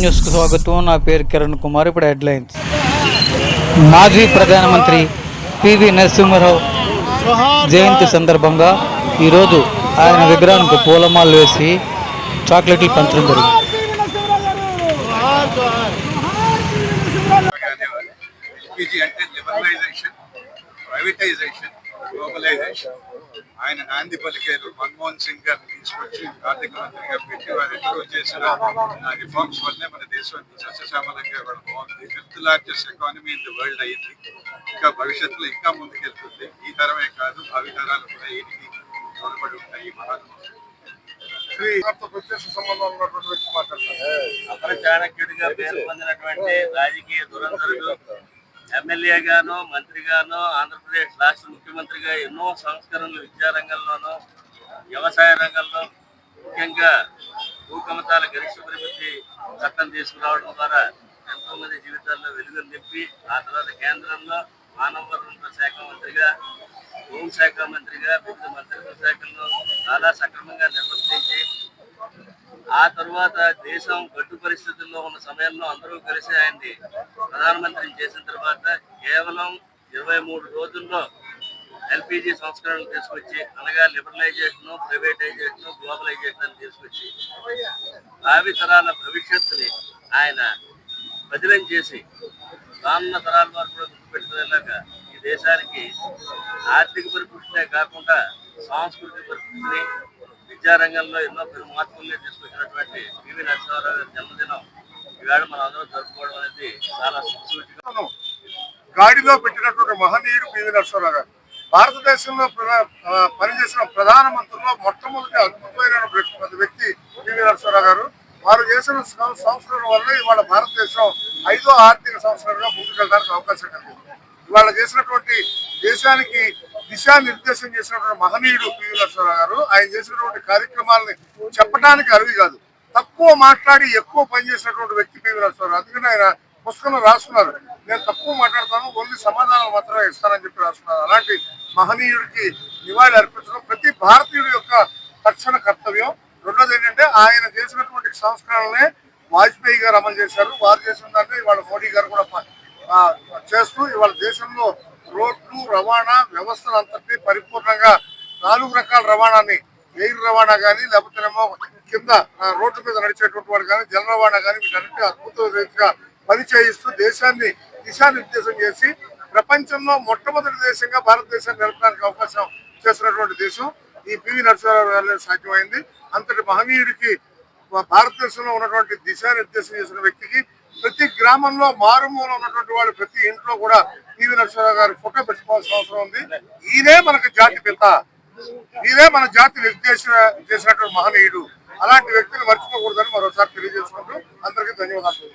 న్యూస్కు స్వాగతం. నా పేరు కిరణ్ కుమార్. ఇప్పుడు హెడ్లైన్స్. మాజీ ప్రధానమంత్రి పివి నరసింహారావు జయంతి సందర్భంగా ఈరోజు ఆయన విగ్రహానికి పూలమాలు వేసి చాక్లెట్లు పంచడం జరిగింది. అంటే ప్రైవేటైజేషన్ గ్లోబలైజేషన్ ఆయన నాంది పలికారు మన్మోహన్ సింగ్ గారిని తీసుకొచ్చి ఆర్థిక మంత్రిగా పెట్టి వారు ఎప్పుడో చేసిన రిఫార్మ్స్ వల్లే మన దేశం సస్యశ్యామలంగా కూడా బాగుంది. Fifth largest economy in the world అయ్యింది ఇంకా భవిష్యత్తులో ఇంకా ముందుకెళ్తుంది. ఈ తరమే కాదు భావి తరాలు కూడా ఈయనకి తోడ్పడి ఉంటాయి. ఈ ప్రత్యక్ష సంబంధం ఉన్నటువంటి వ్యక్తి మాట్లాడతారు. అపర చాణక్యుడిగా పేరు పొందినటువంటి రాజకీయ దురంధరుడు ఎమ్మెల్యేగాను మంత్రిగాను ఆంధ్రప్రదేశ్ రాష్ట్ర ముఖ్యమంత్రిగా ఎన్నో సంస్కరణలు విద్యారంగంలోనూ వ్యవసాయ రంగంలో ముఖ్యంగా భూకమతాల గరిష్ట పరిమితి చట్టం తీసుకురావడం ద్వారా ఎంతో మంది జీవితాల్లో వెలుగులు నింపి ఆ తర్వాత కేంద్రంలో మానవ వనరుల శాఖ మంత్రిగా హోంశాఖ మంత్రిగా వివిధ మంత్రిత్వ శాఖలను చాలా సక్రమంగా నిర్వర్తించి ఆ తర్వాత దేశం గడ్డు పరిస్థితుల్లో ఉన్న సమయంలో అందరూ కలిసి ఆయన్ని ప్రధానమంత్రిని చేసిన తర్వాత కేవలం ఇరవై మూడు రోజుల్లో ఎల్పిజి సంస్కరణలు తీసుకొచ్చి అనగా లిబరలైజేషను ప్రైవేటైజేషన్ గ్లోబలైజేషన్ అని తీసుకొచ్చి భావి తరాల భవిష్యత్తుని ఆయన బదిలం చేసి రానున్న తరాల వారు కూడా గుర్తుపెట్టుకునేలాగా ఈ దేశానికి ఆర్థిక పరిపుష్టినే కాకుండా సాంస్కృతిక పరిపుష్టిని విద్యారంగంలో ఎన్నో మార్పుల్ని తీసుకొచ్చినటువంటి పివి నరసింహారావు గారి జన్మదినం ఈవేళ మనం అందరం జరుపుకోవడం అనేది చాలా సూచిక గాడిలో పెట్టినటువంటి మహనీయుడు పివి నరసింహారావు గారు. భారతదేశంలో ప్రధా- పనిచేసిన ప్రధానమంత్రుల్లో మొట్టమొదటి అద్భుతమైన వ్యక్తి- వ్యక్తి పివి నరసింహారావు గారు. వారు చేసిన సంస్కరణ వల్ల ఇవాళ భారతదేశం ఐదో ఆర్థిక సంస్కరణగా ముందుకెళ్ళడానికి అవకాశం కలిగింది. ఇవాళ చేసినటువంటి దేశానికి దిశానిర్దేశం చేసినటువంటి మహనీయుడు పివి గారు. ఆయన చేసినటువంటి కార్యక్రమాలని చెప్పడానికి అరువి కాదు. తక్కువ మాట్లాడి ఎక్కువ పనిచేసినటువంటి వ్యక్తి పివి నరసింహారావు అందుకని ఆయన పుస్తకంలో రాస్తున్నారు. నేను తక్కువ మాట్లాడతాను ఓన్లీ సమాధానం మాత్రమే ఇస్తానని చెప్పి రాస్తున్నారు. అలాంటి మహనీయుడికి నివాళి అర్పించడం ప్రతి భారతీయుడి యొక్క తక్షణ కర్తవ్యం. రెండోది ఏంటంటే ఆయన చేసినటువంటి సంస్కరణలనే వాజ్పేయి గారు అమలు చేశారు. వారు చేసిన దాన్ని వాళ్ళ మోడీ గారు కూడా చేస్తూ ఇవాళ దేశంలో రోడ్లు రవాణా వ్యవస్థలు అంతటి పరిపూర్ణంగా నాలుగు రకాల రవాణాని ఎయిర్ రవాణా కానీ లేకపోతేనేమో కింద రోడ్డు రోడ్ల మీద నడిచేటువంటి వాడు కానీ జల రవాణా కానీ వీటన్నిటి అద్భుత రీతిగా పని దేశాన్ని దిశానిర్దేశం చేసి ప్రపంచంలో మొట్టమొదటి దేశంగా భారతదేశాన్ని నిలపడానికి అవకాశం చేసినటువంటి దేశం. ఈ పివి నరసింహారావు గారి సాధ్యమైంది. అంతటి మహనీయుడికి భారతదేశంలో ఉన్నటువంటి దిశానిర్దేశం చేసిన వ్యక్తికి ప్రతి గ్రామంలో మారుమూల ఉన్నటువంటి వాడు ప్రతి ఇంట్లో కూడా పివి నరసింహరావు గారి ఫోటో పెట్టుకోవాల్సిన అవసరం ఉంది. ఈయనే మనకు జాతి పిత. ఈయనే మన జాతి నిర్దేశం చేసినటువంటి మహనీయుడు. అలాంటి వ్యక్తిని మర్చిపోకూడదని మరోసారి తెలియజేసుకుంటూ అందరికీ ధన్యవాదాలు.